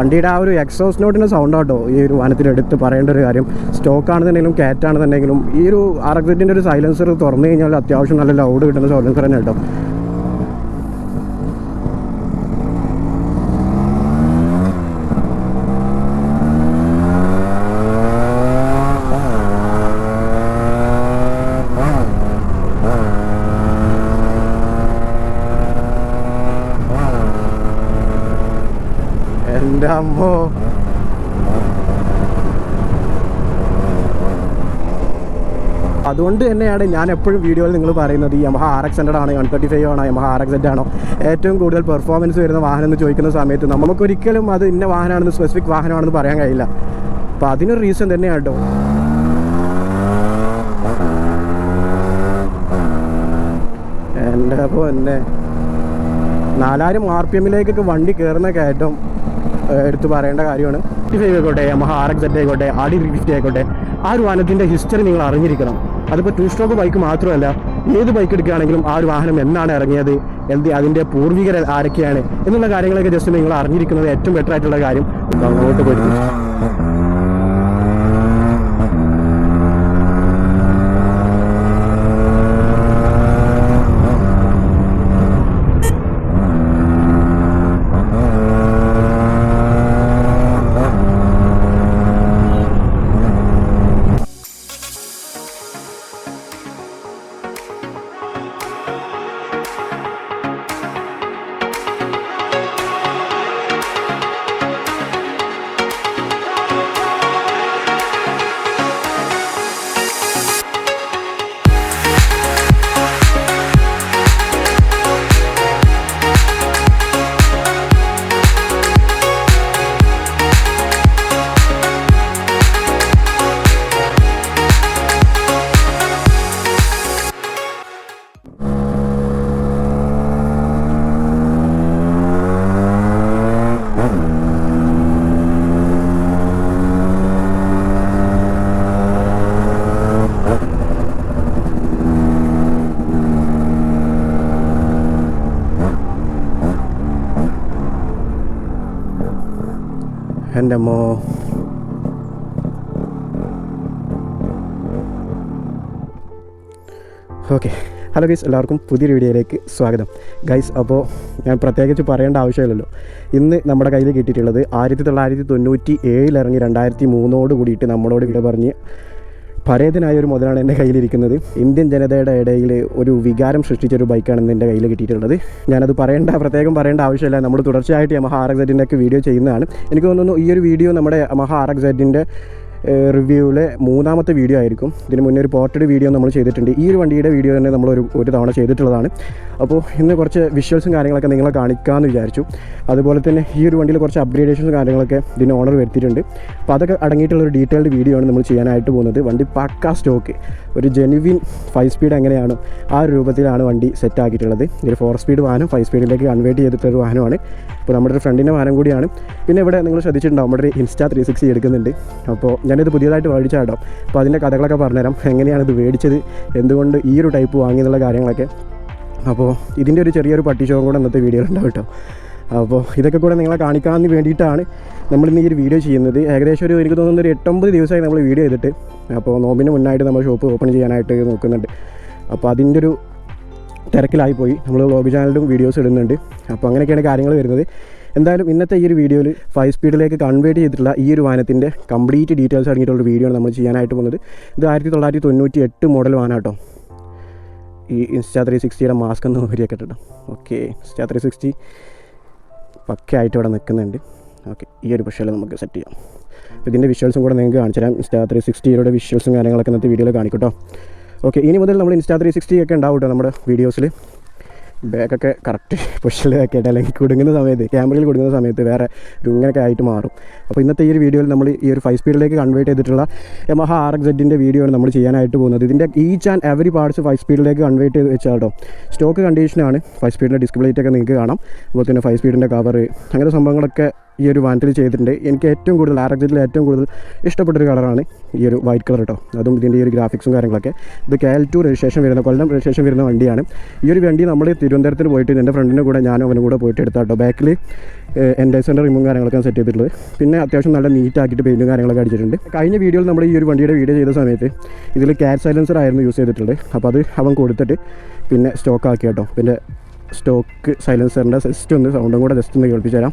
വണ്ടിയുടെ ആ ഒരു എക്സോസ് നോട്ടിന്റെ സൗണ്ട് ആട്ടോ ഈ ഒരു വാഹനത്തിന് എടുത്ത് പറയേണ്ട ഒരു കാര്യം. സ്റ്റോക്ക് ആണെന്നുണ്ടെങ്കിലും കാറ്റ് ആണെന്നുണ്ടെങ്കിലും ഈ ഒരു ആർ എക്സിന്റെ ഒരു സൈലൻസർ തുറന്നു കഴിഞ്ഞാൽ അത്യാവശ്യം നല്ല ലൗഡ് കിട്ടുന്ന സൈലൻസർ തന്നെ കേട്ടോ എന്റെ അമ്മോ അതുകൊണ്ട് തന്നെയാണ് ഞാൻ എപ്പോഴും വീഡിയോയിൽ നിങ്ങൾ പറയുന്നത് ഈ യമഹ ആർ എക്സ് ഹൺഡ്രഡ് ആണ് വൺ തേർട്ടി ഫൈവ് ആണോ യമഹ ആർ എക്സ് സെഡ് ആണോ? ഏറ്റവും കൂടുതൽ പെർഫോമൻസ് വരുന്ന വാഹനം എന്ന് ചോദിക്കുന്ന സമയത്ത് നമുക്കൊരിക്കലും അത് ഇന്ന വാഹനമാണെന്ന് സ്പെസിഫിക് വാഹനമാണെന്ന് പറയാൻ കഴിയില്ല. അപ്പോൾ അതിനൊരു റീസൺ തന്നെയാണ് കേട്ടോ എന്റെ അപ്പോൾ എന്നെ നാലായിരം ആർ പി എമ്മിലേക്കൊക്കെ വണ്ടി കയറുന്ന കയറ്റം ഏഹ്, എടുത്ത് പറയേണ്ട കാര്യമാണ്. ഫിഫ്റ്റി ഫൈവ് ആയിക്കോട്ടെ യമഹ ആർ എക്സ് ആയിക്കോട്ടെ ആർ ത്രീ ഫിഫ്റ്റി ആയിക്കോട്ടെ ആ ഒരു വാഹനത്തിന്റെ ഹിസ്റ്ററി നിങ്ങൾ അറിഞ്ഞിരിക്കണം. അതിപ്പോൾ ടു സ്ട്രോക്ക് ബൈക്ക് മാത്രമല്ല ഏത് ബൈക്ക് എടുക്കുകയാണെങ്കിലും ആ ഒരു വാഹനം എന്നാണ് ഇറങ്ങിയത് എന്ത് അതിന്റെ പൂർവികർ ആരൊക്കെയാണ് എന്നുള്ള കാര്യങ്ങളൊക്കെ ജസ്റ്റ് നിങ്ങൾ അറിഞ്ഞിരിക്കുന്നത് ഏറ്റവും ബെറ്റർ ആയിട്ടുള്ള കാര്യം. അങ്ങോട്ട് പോയിരിക്കും എന്റെ അമ്മോ ഓക്കെ ഹലോ ഗൈസ് എല്ലാവർക്കും പുതിയൊരു വീഡിയോയിലേക്ക് സ്വാഗതം. ഗൈസ് അപ്പോൾ ഞാൻ പ്രത്യേകിച്ച് പറയേണ്ട ആവശ്യമില്ലല്ലോ. ഇന്ന് നമ്മുടെ കയ്യിൽ കിട്ടിയിട്ടുള്ളത് ആയിരത്തി തൊള്ളായിരത്തി തൊണ്ണൂറ്റി ഏഴിൽ ഇറങ്ങി രണ്ടായിരത്തി മൂന്നോട് കൂടിയിട്ട് നമ്മളോട് വിട പറഞ്ഞ് പരേതനായ ഒരു മുതലാണ് എന്റെ കയ്യിലിരിക്കുന്നത്. ഇന്ത്യൻ ജനതയുടെ ഇടയിൽ ഒരു വികാരം സൃഷ്ടിച്ച ഒരു ബൈക്കാണ് എന്റെ കയ്യിൽ കിട്ടിയിട്ടുള്ളത്. ഞാനത് പറയേണ്ട പ്രത്യേകം പറയേണ്ട ആവശ്യമില്ല. നമ്മൾ തുടർച്ചയായിട്ട് യമഹ ആർ എക്സ് ഒക്കെ വീഡിയോ ചെയ്യുന്നതാണ്. എനിക്ക് തോന്നുന്നു ഈ ഒരു വീഡിയോ നമ്മുടെ യമഹ ആർ എക്സ് റിവ്യൂവിലെ മൂന്നാമത്തെ വീഡിയോ ആയിരിക്കും. ഇതിന് മുന്നേ ഒരു പോർട്ടഡ് വീഡിയോ നമ്മൾ ചെയ്തിട്ടുണ്ട്. ഈ ഒരു വണ്ടിയുടെ വീഡിയോ തന്നെ നമ്മൾ ഒരു ഒരു തവണ ചെയ്തിട്ടുള്ളതാണ്. അപ്പോൾ ഇന്ന് കുറച്ച് വിഷ്വൽസും കാര്യങ്ങളൊക്കെ നിങ്ങളെ കാണിക്കാമെന്ന് വിചാരിച്ചു. അതുപോലെ തന്നെ ഈ ഒരു വണ്ടിയിൽ കുറച്ച് അപ്ഗ്രേഡേഷൻസും കാര്യങ്ങളൊക്കെ ഇതിന് ഓണർ വരുത്തിയിട്ടുണ്ട്. അപ്പോൾ അതൊക്കെ അടങ്ങിയിട്ടുള്ള ഒരു ഡീറ്റെയിൽഡ് വീഡിയോ ആണ് നമ്മൾ ചെയ്യാനായിട്ട് പോകുന്നത്. വണ്ടി പക്കാ സ്റ്റോക്ക് ഒരു ജെനുവിൻ ഫൈവ് സ്പീഡ് എങ്ങനെയാണ് ആ ഒരു രൂപത്തിലാണ് വണ്ടി സെറ്റ് ആക്കിയിട്ടുള്ളത്. ഒരു ഫോർ സ്പീഡ് വാഹനം ഫൈവ് സ്പീഡിലേക്ക് കൺവേർട്ട് ചെയ്തിട്ടൊരു വാഹനമാണ്. അപ്പോൾ നമ്മുടെ ഒരു ഫ്രണ്ടിന്റെ വാഹനം കൂടിയാണ്. പിന്നെ ഇവിടെ നിങ്ങൾ ശ്രദ്ധിച്ചിട്ടുണ്ടാവും നമ്മുടെ ഒരു ഇൻസ്റ്റാ ത്രീ സിക്സ്റ്റി എടുക്കുന്നുണ്ട്. അപ്പോൾ ഞാനിത് പുതിയതായിട്ട് മേടിച്ചാട്ടോ അപ്പോൾ അതിന്റെ കഥകളൊക്കെ പറഞ്ഞുതരാം. എങ്ങനെയാണ് ഇത് മേടിച്ചത്? എന്തുകൊണ്ട് ഈ ഒരു ടൈപ്പ് വാങ്ങിയെന്നുള്ള കാര്യങ്ങളൊക്കെ. അപ്പോൾ ഇതിന്റെ ഒരു ചെറിയൊരു പട്ടി ഷോ കൂടെ ഇന്നത്തെ വീഡിയോ ഉണ്ടാവും കേട്ടോ. അപ്പോൾ ഇതൊക്കെ കൂടെ നിങ്ങളെ കാണിക്കാൻ വേണ്ടിയിട്ടാണ് നമ്മൾ ഇന്ന് ഈ ഒരു വീഡിയോ ചെയ്യുന്നത്. ഏകദേശം ഒരു എനിക്ക് തോന്നുന്ന ഒരു എട്ടൊമ്പത് ദിവസമായി നമ്മൾ വീഡിയോ ചെയ്തിട്ട്. അപ്പോൾ നോമ്പിന് മുന്നായിട്ട് നമ്മൾ ഷോപ്പ് ഓപ്പൺ ചെയ്യാനായിട്ട് നോക്കുന്നുണ്ട്. അപ്പോൾ അതിന്റെ ഒരു തിരക്കിലായിപ്പോയി നമ്മൾ വ്ളോഗ് ചാനലിലും വീഡിയോസ് ഇടുന്നുണ്ട്. അപ്പോൾ അങ്ങനെയൊക്കെയാണ് കാര്യങ്ങൾ വരുന്നത്. എന്തായാലും ഇന്നത്തെ ഈ ഒരു വീഡിയോയിൽ ഫൈവ് സ്പീഡിലേക്ക് കൺവേർട്ട് ചെയ്തിട്ടുള്ള ഈ ഒരു വാഹനത്തിന്റെ കംപ്ലീറ്റ് ഡീറ്റെയിൽസ് അടങ്ങിയിട്ടുള്ള വീഡിയോ ആണ് നമ്മൾ ചെയ്യാനായിട്ട് പോകുന്നത്. ഇത് ആയിരത്തി തൊള്ളായിരത്തി തൊണ്ണൂറ്റി എട്ട് മോഡൽ വാഹനം കേട്ടോ. ഈ ഇൻസ്റ്റാ ത്രീ സിക്സ്റ്റിയുടെ മാസ്ക് ഒന്ന് ഊരിയൊക്കെ ഇട്ടോ ഓക്കെ ഇൻസ്റ്റാ ത്രീ സിക്സ്റ്റി പക്കയായിട്ട് ഇവിടെ നിൽക്കുന്നുണ്ട് ഓക്കെ ഈ ഒരു വിഷ്വൽ നമുക്ക് സെറ്റ് ചെയ്യാം. അപ്പോൾ ഇതിന്റെ വിഷ്വൽസും കൂടെ നിങ്ങൾക്ക് കാണിച്ചു തരാം. ഇൻസ്റ്റാ ത്രീ സിക്സ്റ്റിയുടെ വിഷ്വൽസും കാര്യങ്ങളൊക്കെ ഇന്നത്തെ വീഡിയോയിൽ കാണിക്കട്ടോ ഓക്കെ ഇനി മുതൽ നമ്മൾ ഇൻസ്റ്റാ ത്രീ സിക്സ്റ്റി ഒക്കെ ഉണ്ടാവും കേട്ടോ നമ്മുടെ വീഡിയോസിൽ ബാക്കൊക്കെ കറക്റ്റ് പൊസിഷനിലൊക്കെ ആയിട്ട് അല്ലെങ്കിൽ കുടുങ്ങുന്ന സമയത്ത് ക്യാമറയിൽ കുടുങ്ങുന്ന സമയത്ത് വേറെ ഇങ്ങനെയൊക്കെ ആയിട്ട് മാറും. അപ്പോൾ ഇന്നത്തെ ഈ ഒരു വീഡിയോയിൽ നമ്മൾ ഈ ഒരു ഫൈവ് സ്പീഡിലേക്ക് കൺവേർട്ട് ചെയ്തിട്ടുള്ള യമഹ ആർ എക്സ് എഡിന്റെ വീഡിയോ ആണ് നമ്മൾ ചെയ്യാനായിട്ട് പോകുന്നത്. ഇതിന്റെ each and every parts five സ്പീഡിലേക്ക് convert ചെയ്ത് വെച്ചാൽ കേട്ടോ. സ്റ്റോക്ക് കണ്ടീഷനാണ് ഫൈവ് സ്പീഡിന്റെ ഡിസ്പ്ലേറ്റ് ഒക്കെ നിങ്ങൾക്ക് കാണാം. അതുപോലെ തന്നെ ഫൈവ് സ്പീഡിന്റെ കവർ അങ്ങനത്തെ സംഭവങ്ങളൊക്കെ ഈ ഒരു വാനത്തിൽ ചെയ്തിട്ടുണ്ട്. എനിക്ക് ഏറ്റവും കൂടുതൽ എക്സിൽ ഏറ്റവും കൂടുതൽ ഇഷ്ടപ്പെട്ടൊരു കളറാണ് ഈ ഒരു വൈറ്റ് കളർ കേട്ടോ അതും ഇതിന്റെ ഈ ഒരു ഗ്രാഫിക്സും കാര്യങ്ങളൊക്കെ. ഇത് കെ എൽ ടു രജിസ്ട്രേഷൻ വരുന്ന കൊല്ലം രജിസ്ട്രേഷൻ വരുന്ന വണ്ടിയാണ്. ഈ ഒരു വണ്ടി നമ്മൾ തിരുവനന്തപുരത്തിൽ പോയിട്ട് എന്റെ ഫ്രണ്ടിന്റെ കൂടെ ഞാനും അവനും കൂടെ പോയിട്ട് എടുത്താൽ കേട്ടോ ബാക്കിൽ എൻഡേഴ്സിന്റെ റിമും കാര്യങ്ങളൊക്കെ സെറ്റ് ചെയ്തിട്ടുള്ളത്. പിന്നെ അത്യാവശ്യം നല്ല നീറ്റാക്കിയിട്ട് പെയിന്റും കാര്യങ്ങളൊക്കെ അടിച്ചിട്ടുണ്ട്. കഴിഞ്ഞ വീഡിയോയിൽ നമ്മൾ ഈ ഒരു വണ്ടിയുടെ വീഡിയോ ചെയ്ത സമയത്ത് ഇതിൽ ക്യാറ്റ് സൈലൻസർ ആയിരുന്നു യൂസ് ചെയ്തിട്ടുള്ളത്. അപ്പോൾ അത് അവൻ കൊടുത്തിട്ട് പിന്നെ സ്റ്റോക്ക് ആക്കി കേട്ടോ പിന്നെ സ്റ്റോക്ക് സൈലൻസറിന്റെ ജസ്റ്റ് ഒന്ന് സൗണ്ടും കൂടെ ജസ്റ്റ് ഒന്ന് കേൾപ്പിച്ചു തരാം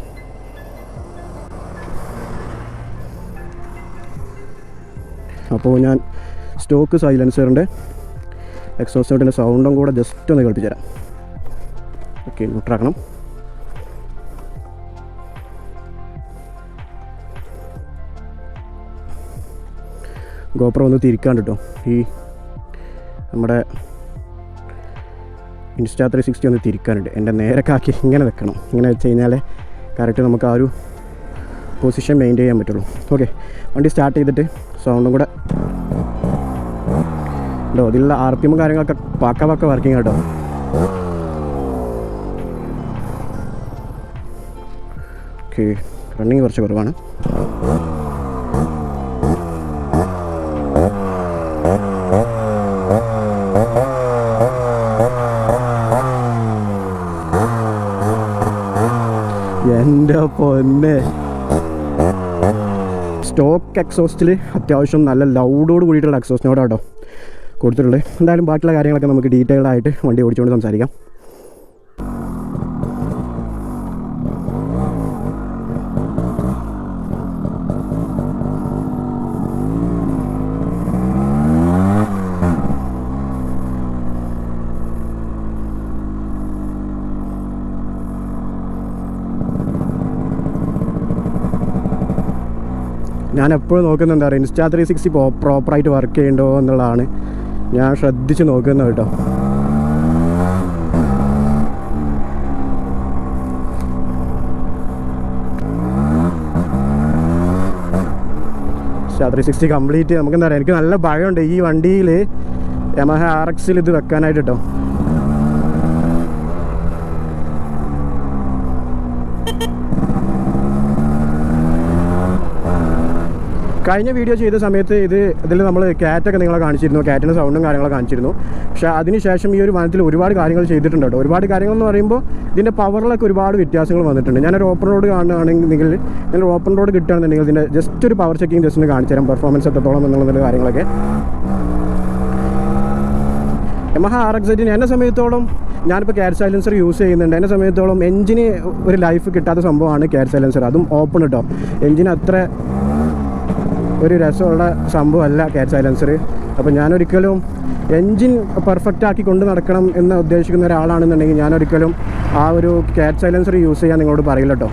അപ്പോൾ ഞാൻ സ്റ്റോക്ക് സൈലൻസറിന്റെ എക്സോസ്റ്റോട്ടിന്റെ സൗണ്ടും കൂടെ ജസ്റ്റ് ഒന്ന് കേൾപ്പിച്ചു തരാം ഓക്കെ ന്യൂട്രാക്കണം ഗോപ്ര ഒന്ന് തിരിക്കാണ്ട് കേട്ടോ. ഈ നമ്മുടെ ഇൻസ്റ്റാ ത്രീ സിക്സ്റ്റി ഒന്ന് തിരിക്കാനുണ്ട്. എന്റെ നേരെ കാക്കി ഇങ്ങനെ വെക്കണം. ഇങ്ങനെ വെച്ച് കഴിഞ്ഞാൽ കറക്റ്റ് നമുക്ക് ആ ഒരു പൊസിഷൻ മെയിന്റെയിൻ ചെയ്യാൻ പറ്റുള്ളൂ. ഓക്കെ വണ്ടി സ്റ്റാർട്ട് ചെയ്തിട്ട് സൗണ്ടും കൂടെ. കേട്ടോ ഇതിലുള്ള ആർ പി എമ്മും കാര്യങ്ങളൊക്കെ പക്ക പക്ക വർക്കിംഗ് കേട്ടോ. ഓക്കെ റണ്ണിങ് കുറച്ച് കുറവാണ്. എന്റെ പൊന്നെ. സ്റ്റോക്ക് എക്സോസ്റ്റിൽ അത്യാവശ്യം നല്ല ലൗഡോട് കൂടിയിട്ടുള്ള എക്സോസ്റ്റിനോട് കേട്ടോ കൊടുത്തിട്ടുള്ളത്. എന്തായാലും ബാക്കിയുള്ള കാര്യങ്ങളൊക്കെ നമുക്ക് ഡീറ്റെയിൽഡ് ആയിട്ട് വണ്ടി ഓടിച്ചുകൊണ്ട് സംസാരിക്കാം. ഞാൻ എപ്പോഴും നോക്കുന്നത് എന്താ പറയുക ഇൻസ്റ്റാ ത്രീ സിക്സ്റ്റി പോ പ്രോപ്പറായിട്ട് വർക്ക് ചെയ്യണ്ടോ എന്നുള്ളതാണ്. ഞാൻ ശ്രദ്ധിച്ച് നോക്കുന്നത് കേട്ടോ. Insta three sixty complete. നമുക്ക് എന്താ പറയുക എനിക്ക് നല്ല ഭയമുണ്ട് ഈ വണ്ടിയിൽ യമഹ ആർ എക്സിൽ ഇത് വെക്കാനായിട്ട് കേട്ടോ. കഴിഞ്ഞ വീഡിയോ ചെയ്ത സമയത്ത് ഇത് ഇതിൽ നമ്മൾ കാറ്റൊക്കെ നിങ്ങളെ കാണിച്ചിരുന്നു. ക്യാറ്റിന്റെ സൗണ്ടും കാര്യങ്ങളൊക്കെ കാണിച്ചിരുന്നു. പക്ഷേ അതിനുശേഷം ഈ ഒരു വനത്തിൽ ഒരുപാട് കാര്യങ്ങൾ ചെയ്തിട്ടുണ്ട് കേട്ടോ. ഒരുപാട് കാര്യങ്ങൾ എന്ന് പറയുമ്പോൾ ഇതിന്റെ പവറിലൊക്കെ ഒരുപാട് വ്യത്യാസങ്ങൾ വന്നിട്ടുണ്ട്. ഞാനൊരു ഓപ്പൺ റോഡ് കാണുകയാണെങ്കിൽ ഞാൻ ഓപ്പൺ റോഡ് കിട്ടുകയാണെന്നുണ്ടെങ്കിൽ ഇതിന്റെ ജസ്റ്റ് ഒരു പവർ ചെക്കിങ് ജസ്റ്റ് ഒന്ന് കാണിച്ചു തരാം. പെർഫോമൻസ് എത്രത്തോളം എന്നുള്ള കാര്യങ്ങളൊക്കെ. യമഹ ആർ എക്സൈറ്റിന് എന്നെ സമയത്തോളം ഞാനിപ്പോൾ കാറ്റ് സൈലൻസർ യൂസ് ചെയ്യുന്നുണ്ട്. എന്നെ സമയത്തോളം എഞ്ചിന് ഒരു ലൈഫ് കിട്ടാത്ത സംഭവമാണ് കാറ്റ് സൈലൻസർ അതും ഓപ്പൺ കേട്ടോ എഞ്ചിന് അത്ര ഒരു രസമുള്ള സംഭവമല്ല ക്യാറ്റ് സൈലൻസർ അപ്പോൾ ഞാനൊരിക്കലും എൻജിൻ പെർഫെക്റ്റ് ആക്കി കൊണ്ട് നടക്കണം എന്ന് ഉദ്ദേശിക്കുന്ന ഒരാളാണെന്നുണ്ടെങ്കിൽ ഞാനൊരിക്കലും ആ ഒരു ക്യാറ്റ് സൈലൻസർ യൂസ് ചെയ്യാൻ നിങ്ങളോട് പറയില്ല കേട്ടോ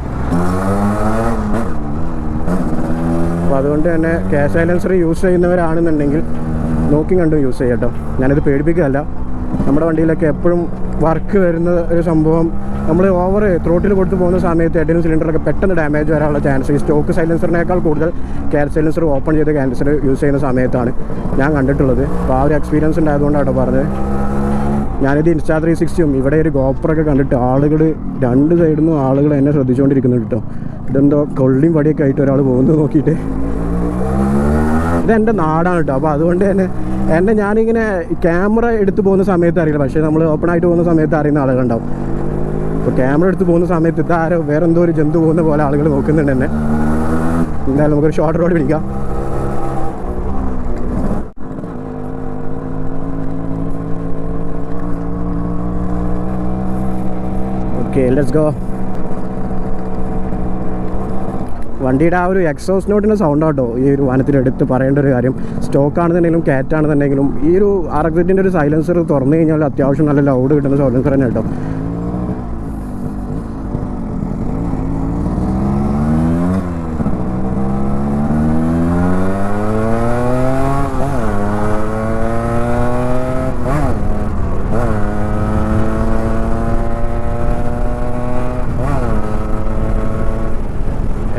അപ്പോൾ അതുകൊണ്ട് തന്നെ ക്യാറ്റ് സൈലൻസർ യൂസ് ചെയ്യുന്നവരാണെന്നുണ്ടെങ്കിൽ നോക്കി കണ്ടും യൂസ് ചെയ്യാം കേട്ടോ ഞാനിത് പേടിപ്പിക്കുകയല്ല. നമ്മുടെ വണ്ടിയിലൊക്കെ എപ്പോഴും വർക്ക് വരുന്ന ഒരു സംഭവം നമ്മൾ ഓവർ ത്രോട്ടിൽ കൊടുത്ത് പോകുന്ന സമയത്ത് എഡിനും സിലിണ്ടറൊക്കെ പെട്ടെന്ന് ഡാമേജ് വരാനുള്ള ചാൻസ് ഈ സ്റ്റോക്ക് സൈലൻസറിനേക്കാൾ കൂടുതൽ കെയർ സൈലൻസർ ഓപ്പൺ ചെയ്ത് ക്യാൻസർ യൂസ് ചെയ്യുന്ന സമയത്താണ് ഞാൻ കണ്ടിട്ടുള്ളത്. അപ്പോൾ ആ ഒരു എക്സ്പീരിയൻസ് ഉണ്ടായതുകൊണ്ടാണ് പറഞ്ഞത്. ഞാനിത് ഇൻസ്റ്റാ ത്രീ സിക്സ്റ്റിയും ഇവിടെ ഒരു ഗോപ്പറൊക്കെ കണ്ടിട്ട് ആളുകൾ രണ്ട് സൈഡിൽ നിന്നും ആളുകൾ എന്നെ ശ്രദ്ധിച്ചുകൊണ്ടിരിക്കുന്നുണ്ട് കേട്ടോ ഇതെന്തോ കൊള്ളിയും വടിയൊക്കെ ആയിട്ട് ഒരാൾ പോകുന്നത് നോക്കിയിട്ട്. ഇതെന്റെ നാടാണ് കേട്ടോ അപ്പോൾ അതുകൊണ്ട് തന്നെ എന്നെ ഞാനിങ്ങനെ ക്യാമറ എടുത്തു പോകുന്ന സമയത്ത് അറിയില്ല. പക്ഷേ നമ്മൾ ഓപ്പൺ ആയിട്ട് പോകുന്ന സമയത്ത് അറിയുന്ന ആളുകളുണ്ടാവും. അപ്പോൾ ക്യാമറ എടുത്ത് പോകുന്ന സമയത്ത് ഇതാരോ വേറെ എന്തോ ഒരു ജന്തു പോകുന്ന പോലെ ആളുകൾ നോക്കുന്നുണ്ട് എന്നെ. എന്തായാലും നമുക്കൊരു ഷോർട്ട് റോഡ് പിടിക്കാം. ലെറ്റ്സ് ഗോ വണ്ടിയുടെ ആ ഒരു എക്സോസ് നോട്ടിന്റെ സൗണ്ട് ആട്ടോ ഈ ഒരു വനത്തിലെടുത്ത് പറയേണ്ട ഒരു കാര്യം. സ്റ്റോക്ക് ആണെന്നുണ്ടെങ്കിലും കാറ്റ് ആണെന്നുണ്ടെങ്കിലും ഈ ഒരു ആർഎക്സിന്റെ ഒരു സൈലൻസർ തുറന്നു കഴിഞ്ഞാൽ അത്യാവശ്യം നല്ല ലൗഡ് കിട്ടുന്ന സൈലൻസർ തന്നെ കേട്ടോ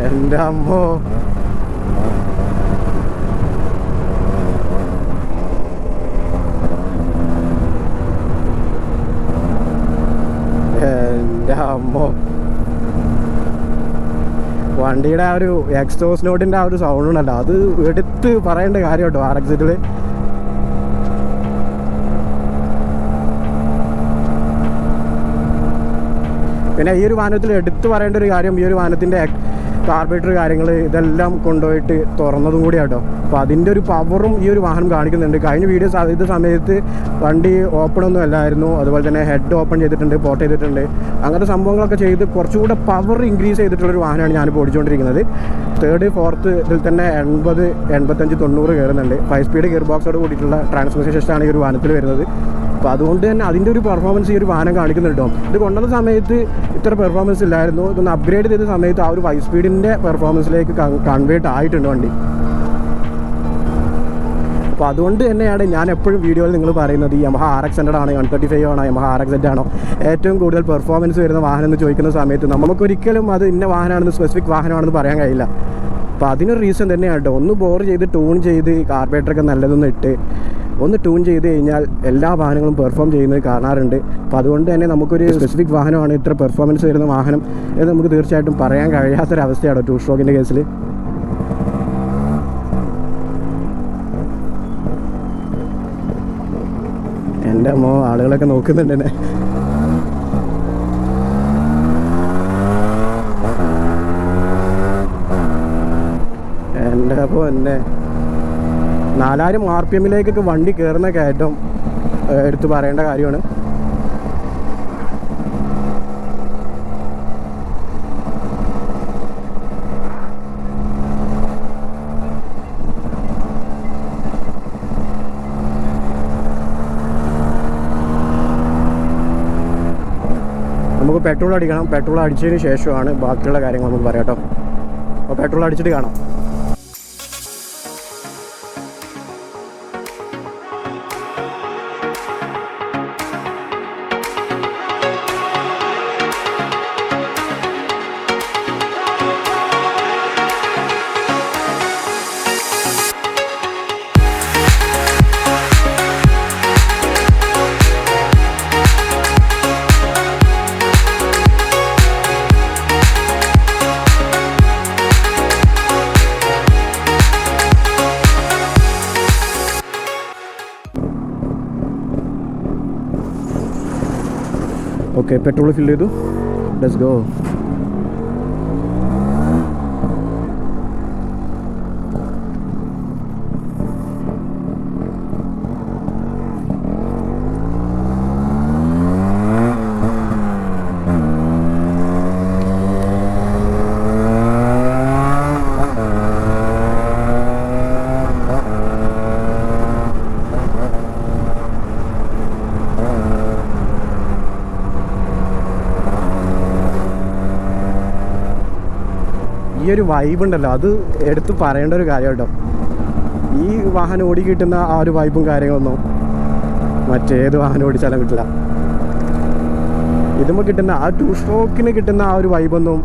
എന്റെ അമ്മോ എന്റെ അമ്മോ വണ്ടിയുടെ ആ ഒരു എക്സോസ് നോട്ടിന്റെ ആ ഒരു സൗണ്ട് ഉണ്ടല്ലോ അത് എടുത്ത് പറയേണ്ട കാര്യം കേട്ടോ ആർ എക്സിറ്റിൽ പിന്നെ ഈ ഒരു വാഹനത്തിൽ എടുത്തു പറയേണ്ട ഒരു കാര്യം ഈ ഒരു വാഹനത്തിന്റെ കാർബറേറ്റർ കാര്യങ്ങൾ ഇതെല്ലാം കൊണ്ടുപോയിട്ട് തുറന്നതും കൂടി കേട്ടോ അപ്പോൾ അതിന്റെ ഒരു പവറും ഈ ഒരു വാഹനം കാണിക്കുന്നുണ്ട്. കഴിഞ്ഞ വീഡിയോ ഇത് സമയത്ത് വണ്ടി ഓപ്പൺ ഒന്നും അല്ലായിരുന്നു. അതുപോലെ തന്നെ ഹെഡ് ഓപ്പൺ ചെയ്തിട്ടുണ്ട് പോർട്ട് ചെയ്തിട്ടുണ്ട്. അങ്ങനത്തെ സംഭവങ്ങളൊക്കെ ചെയ്ത് കുറച്ചുകൂടെ പവർ ഇൻക്രീസ് ചെയ്തിട്ടുള്ളൊരു വാഹനമാണ് ഞാനിപ്പോൾ ഓടിച്ചുകൊണ്ടിരിക്കുന്നത് തേർഡ് ഫോർത്ത് ഇതിൽ തന്നെ എൺപത് എൺപത്തഞ്ച് തൊണ്ണൂറ് കയറുന്നുണ്ട്. ഫൈവ് സ്പീഡ് ഗിയർ ബോക്സോട് കൂടിയിട്ടുള്ള ട്രാൻസ്മിഷൻ സിസ്റ്റമാണ് ഈ ഒരു വാഹനത്തിൽ വരുന്നത്. അപ്പോൾ അതുകൊണ്ട് തന്നെ അതിന്റെ ഒരു പെർഫോമൻസ് ഈ ഒരു വാഹനം കാണിക്കുന്നുണ്ട് ഇത് കൊണ്ടുവന്ന സമയത്ത് ഇത്ര പെർഫോമൻസ് ഇല്ലായിരുന്നു. ഇതൊന്ന് അപ്ഗ്രേഡ് ചെയ്ത സമയത്ത് ആ ഒരു വൈ സ്പീഡിന്റെ പെർഫോമൻസിലേക്ക് കൺവേർട്ട് ആയിട്ടുണ്ട് വണ്ടി. അപ്പോൾ അതുകൊണ്ട് തന്നെയാണ് ഞാൻ എപ്പോഴും വീഡിയോയിൽ നിങ്ങൾ പറയുന്നത് ഈ യമഹ ആർ എക്സ് ഹൺഡ്രഡ് ആണോ വൺ തേർട്ടി ഫൈവ് ആണോ യമഹ ആർ എക്സ് ആണോ. ഏറ്റവും കൂടുതൽ പെർഫോമൻസ് വരുന്ന വാഹനം എന്ന് ചോദിക്കുന്ന സമയത്ത് നമുക്കൊരിക്കലും അത് ഇന്ന വാഹനമാണെന്ന് സ്പെസിഫിക് വാഹനമാണെന്ന് പറയാൻ കഴിയില്ല. അപ്പോൾ അതിനൊരു റീസൺ തന്നെയാണ് കേട്ടോ. ഒന്ന് ബോർ ചെയ്ത് ട്യൂൺ ചെയ്ത് കാർബേറ്ററൊക്കെ നല്ലതൊന്നും ഇട്ട് ഒന്ന് ട്യൂൺ ചെയ്ത് കഴിഞ്ഞാൽ എല്ലാ വാഹനങ്ങളും പെർഫോം ചെയ്യുന്നത് കാണാറുണ്ട്. അപ്പോൾ അതുകൊണ്ട് തന്നെ നമുക്കൊരു സ്പെസിഫിക് വാഹനമാണ് ഇത്ര പെർഫോമൻസ് വരുന്ന വാഹനം എന്ന് നമുക്ക് തീർച്ചയായിട്ടും പറയാൻ കഴിയാത്തൊരവസ്ഥയാണ് ടൂ സ്ട്രോക്കിന്റെ കേസിൽ എന്റെ അമ്മോ ആളുകളൊക്കെ നോക്കുന്നുണ്ട് എന്നെ. എന്റെ അപ്പോൾ എന്നെ. നാലായിരം ആർ പി എമ്മിലേക്കൊക്കെ വണ്ടി കയറുന്ന കയറ്റം എടുത്തു പറയേണ്ട കാര്യമാണ്. നമുക്ക് പെട്രോൾ അടിക്കണം. പെട്രോൾ അടിച്ചതിന് ശേഷമാണ് ബാക്കിയുള്ള കാര്യങ്ങൾ നമുക്ക് പറയാം കേട്ടോ. അപ്പോൾ പെട്രോൾ അടിച്ചിട്ട് കാണാം. ഓക്കെ പെട്രോൾ ഫിൽ ചെയ്തു. ലെറ്റ്സ് ഗോ ഒരു വൈബ് ഉണ്ടല്ലോ. അത് എടുത്തു പറയേണ്ട ഒരു കാര്യം കേട്ടോ. ഈ വാഹനം ഓടി കിട്ടുന്ന ആ ഒരു വൈബും കാര്യങ്ങളൊന്നും മറ്റേത് വാഹനം ഓടിച്ചാലും കിട്ടില്ല. ഇതുമ്പോൾ കിട്ടുന്ന ആ ടു സ്ട്രോക്കിന് കിട്ടുന്ന ആ ഒരു വൈബൊന്നും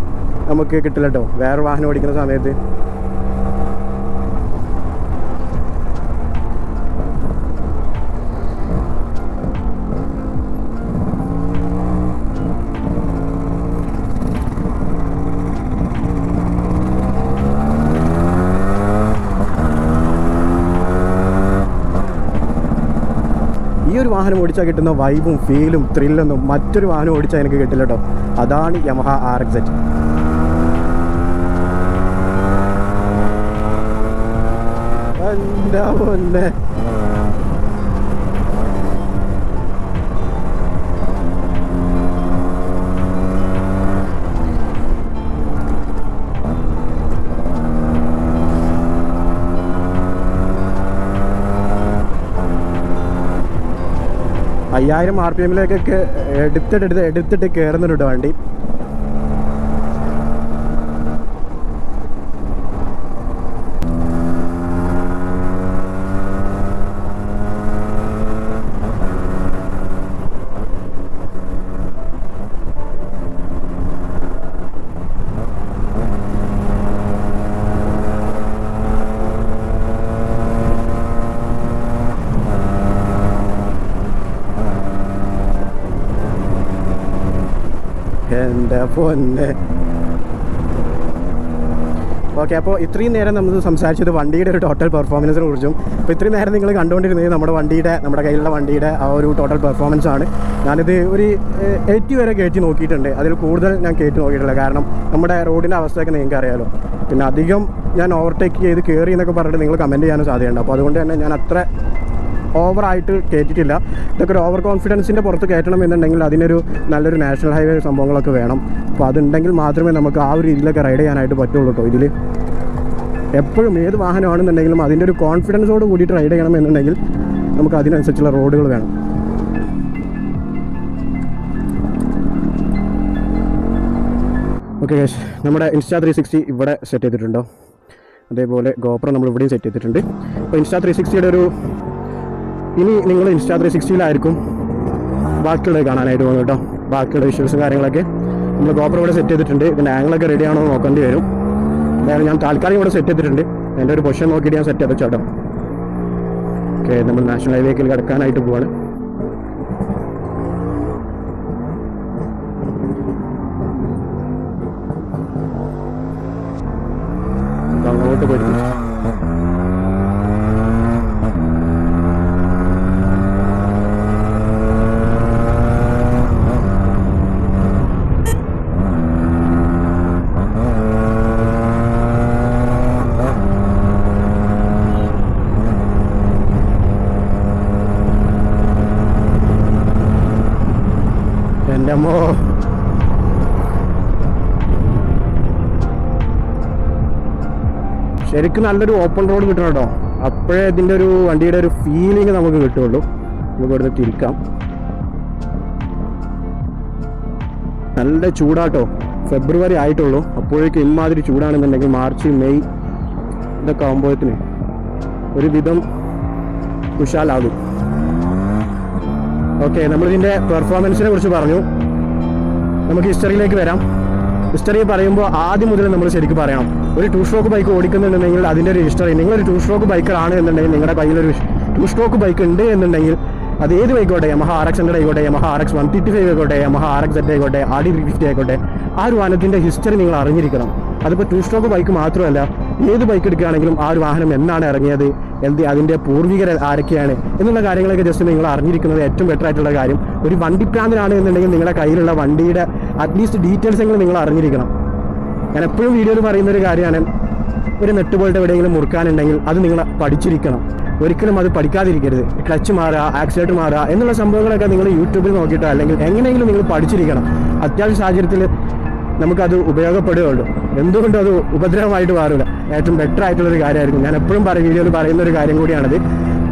നമുക്ക് കിട്ടില്ല കേട്ടോ. വേറെ വാഹനം ഓടിക്കുന്ന സമയത്ത്. വാഹനം ഓടിച്ചാൽ കിട്ടുന്ന വൈബും ഫീലും ത്രില്ലൊന്നും മറ്റൊരു വാഹനം ഓടിച്ചാൽ എനിക്ക് കിട്ടില്ല കേട്ടോ അതാണ് യമഹ ആർ എക്സ് എറ്റ് എന്റെ അയ്യായിരം ആർ പി എമ്മിലേക്കൊക്കെ എടുത്തിട്ട് എടുത്തിട്ട് കയറുന്നുണ്ട് വണ്ടി എന്റെ പൊന്നെ ഓക്കെ അപ്പോൾ ഇത്രയും നേരം നമ്മൾ സംസാരിച്ചത് വണ്ടിയുടെ ഒരു ടോട്ടൽ പെർഫോമൻസിനെ കുറിച്ചും അപ്പോൾ ഇത്രയും നേരം നിങ്ങൾ കണ്ടുകൊണ്ടിരുന്നത് നമ്മുടെ വണ്ടിയുടെ നമ്മുടെ കയ്യിലുള്ള വണ്ടിയുടെ ആ ഒരു ടോട്ടൽ പെർഫോമൻസ് ആണ്. ഞാനിത് ഒരു എയ്റ്റി വരെ കയറ്റി നോക്കിയിട്ടുണ്ട്. അതിൽ കൂടുതൽ ഞാൻ കയറ്റി നോക്കിയിട്ടില്ല. കാരണം നമ്മുടെ റോഡിന്റെ അവസ്ഥയൊക്കെ നിങ്ങൾക്ക് അറിയാമല്ലോ പിന്നെ അധികം ഞാൻ ഓവർടേക്ക് ചെയ്ത് കയറി എന്നൊക്കെ പറഞ്ഞിട്ട് നിങ്ങൾ കമന്റ് ചെയ്യാനും സാധ്യതയുണ്ട്. അപ്പോൾ അതുകൊണ്ട് തന്നെ ഞാൻ അത്ര ഓവറായിട്ട് കയറ്റിയിട്ടില്ല ഇതൊക്കെ ഒരു ഓവർ കോൺഫിഡൻസിന്റെ പുറത്ത് കയറ്റണം എന്നുണ്ടെങ്കിൽ അതിനൊരു നല്ലൊരു നാഷണൽ ഹൈവേ സംഭവങ്ങളൊക്കെ വേണം. അപ്പോൾ അതുണ്ടെങ്കിൽ മാത്രമേ നമുക്ക് ആ ഒരു രീതിയിലൊക്കെ റൈഡ് ചെയ്യാനായിട്ട് പറ്റുള്ളൂ കേട്ടോ ഇതിൽ എപ്പോഴും ഏത് വാഹനമാണെന്നുണ്ടെങ്കിലും അതിന്റെ ഒരു കോൺഫിഡൻസോട് കൂടിയിട്ട് റൈഡ് ചെയ്യണം എന്നുണ്ടെങ്കിൽ നമുക്ക് അതിനനുസരിച്ചുള്ള റോഡുകൾ വേണം. ഓക്കെ ഗൈസ് നമ്മുടെ ഇൻസ്റ്റാ ത്രീ സിക്സ്റ്റി ഇവിടെ സെറ്റ് ചെയ്തിട്ടുണ്ടോ? അതേപോലെ ഗോപ്ര നമ്മൾ ഇവിടെയും സെറ്റ് ചെയ്തിട്ടുണ്ട് അപ്പോൾ ഇൻസ്റ്റാ ത്രീ സിക്സ്റ്റിയുടെ ഒരു ഇനി നിങ്ങൾ ഇൻസ്റ്റാ ത്രീ സിക്സ്റ്റിയിലായിരിക്കും ബാക്കിയുള്ളത് കാണാനായിട്ട് പോകുന്നത് കേട്ടോ. ബാക്കിയുള്ള വിഷ്വൽസും കാര്യങ്ങളൊക്കെ നമ്മൾ ഗോപ്രോ ഇവിടെ സെറ്റ് ചെയ്തിട്ടുണ്ട്. ഇതിന്റെ ആംഗിളൊക്കെ റെഡി ആണോ നോക്കേണ്ടി വരും. അതായത് ഞാൻ താൽക്കാലികം ഇവിടെ സെറ്റ് ചെയ്തിട്ടുണ്ട്. എന്റെ ഒരു പൊസിഷൻ നോക്കിയിട്ട് ഞാൻ സെറ്റ് ചെയ്ത ചേട്ടോ ഓക്കെ നമ്മൾ നാഷണൽ ഹൈവേക്കിൽ കിടക്കാനായിട്ട് പോവാണ്. അങ്ങോട്ട് പോയിട്ട് ശരിക്കും നല്ലൊരു ഓപ്പൺ റോഡ് കിട്ടണം കേട്ടോ അപ്പോഴേ ഇതിന്റെ ഒരു വണ്ടിയുടെ ഒരു ഫീലിംഗ് നമുക്ക് കിട്ടുള്ളൂ നമുക്ക് ഇവിടുന്ന് തിരിക്കാം. നല്ല ചൂടാട്ടോ. ഫെബ്രുവരി ആയിട്ടുള്ളൂ. അപ്പോഴേക്കും ഇമാതിരി ചൂടാണെന്നുണ്ടെങ്കിൽ മാർച്ച് മെയ് ഇതൊക്കെ ആകുമ്പോഴത്തിന് ഒരു വിധം കുശാലാകും. ഓക്കെ നമ്മളിതിന്റെ പെർഫോമൻസിനെ കുറിച്ച് പറഞ്ഞു. നമുക്ക് ഹിസ്റ്ററിയിലേക്ക് വരാം. ഹിസ്റ്ററി പറയുമ്പോൾ ആദ്യം മുതൽ നമ്മൾ ശരിക്കും പറയണം. ഒരു ടു സ്ട്രോക്ക് ബൈക്ക് ഓടിക്കുന്നുണ്ടെങ്കിൽ അതിന്റെ ഒരു ഹിസ്റ്ററി നിങ്ങളൊരു ടു സ്ട്രോക്ക് ബൈക്കറാണ് എന്നുണ്ടെങ്കിൽ നിങ്ങളുടെ കയ്യിലൊരു ടു സ്ട്രോക്ക് ബൈക്ക് ഉണ്ട് എന്നുണ്ടെങ്കിൽ അത് ഏത് ബൈക്കോട്ടെ യമഹ ആർ എക്സ് ഹൺഡ്രഡ് ആയിക്കോട്ടെ Yamaha R X one fifty five ആയിക്കോട്ടെ? യമഹ ആർ എക്സ് ആയിക്കോട്ടെ? ആർ ഡി ഫിഫ്റ്റി ആയിക്കോട്ടെ? ആ ഒരു വാഹനത്തിന്റെ ഹിസ്റ്ററി നിങ്ങൾ അറിഞ്ഞിരിക്കണം. അതിപ്പോൾ ടു സ്ട്രോക്ക് ബൈക്ക് മാത്രമല്ല ഏത് ബൈക്ക് എടുക്കുകയാണെങ്കിലും ആ ഒരു വാഹനം എന്നാണ് ഇറങ്ങിയത്? എന്ത് അതിന്റെ പൂർവികർ ആരൊക്കെയാണ്? എന്നുള്ള കാര്യങ്ങളൊക്കെ ജസ്റ്റ് നിങ്ങൾ അറിഞ്ഞിരിക്കുന്നത് ഏറ്റവും ബെറ്റർ ആയിട്ടുള്ള കാര്യം. ഒരു വണ്ടി പ്രാന്തനാണ് എന്നുണ്ടെങ്കിൽ നിങ്ങളുടെ കയ്യിലുള്ള വണ്ടിയുടെ അറ്റ്ലീസ്റ്റ് ഡീറ്റെയിൽസ് എങ്കിലും നിങ്ങൾ അറിഞ്ഞിരിക്കണം. ഞാൻ എപ്പോഴും വീഡിയോയിൽ പറയുന്ന ഒരു കാര്യമാണ് ഒരു നെട്ട് എവിടെയെങ്കിലും മുറുക്കാനുണ്ടെങ്കിൽ അത് നിങ്ങൾ പഠിച്ചിരിക്കണം. ഒരിക്കലും അത് പഠിക്കാതിരിക്കരുത്. ക്ലച്ച് മാറുക ആക്സിലേറ്റർ മാറുക എന്നുള്ള സംഭവങ്ങളൊക്കെ നിങ്ങൾ യൂട്യൂബിൽ നോക്കിയിട്ടോ അല്ലെങ്കിൽ എങ്ങനെയെങ്കിലും നിങ്ങൾ പഠിച്ചിരിക്കണം. അത്യാവശ്യ സാഹചര്യത്തിൽ നമുക്കത് ഉപയോഗപ്പെടുകയുള്ളൂ. എന്തുകൊണ്ടും അത് ഉപദ്രവമായിട്ട് മാറില്ല ഏറ്റവും ബെറ്റർ ആയിട്ടുള്ളൊരു കാര്യമായിരിക്കും. ഞാൻ എപ്പോഴും പറയും വീഡിയോയിൽ പറയുന്ന ഒരു കാര്യം കൂടിയാണത്.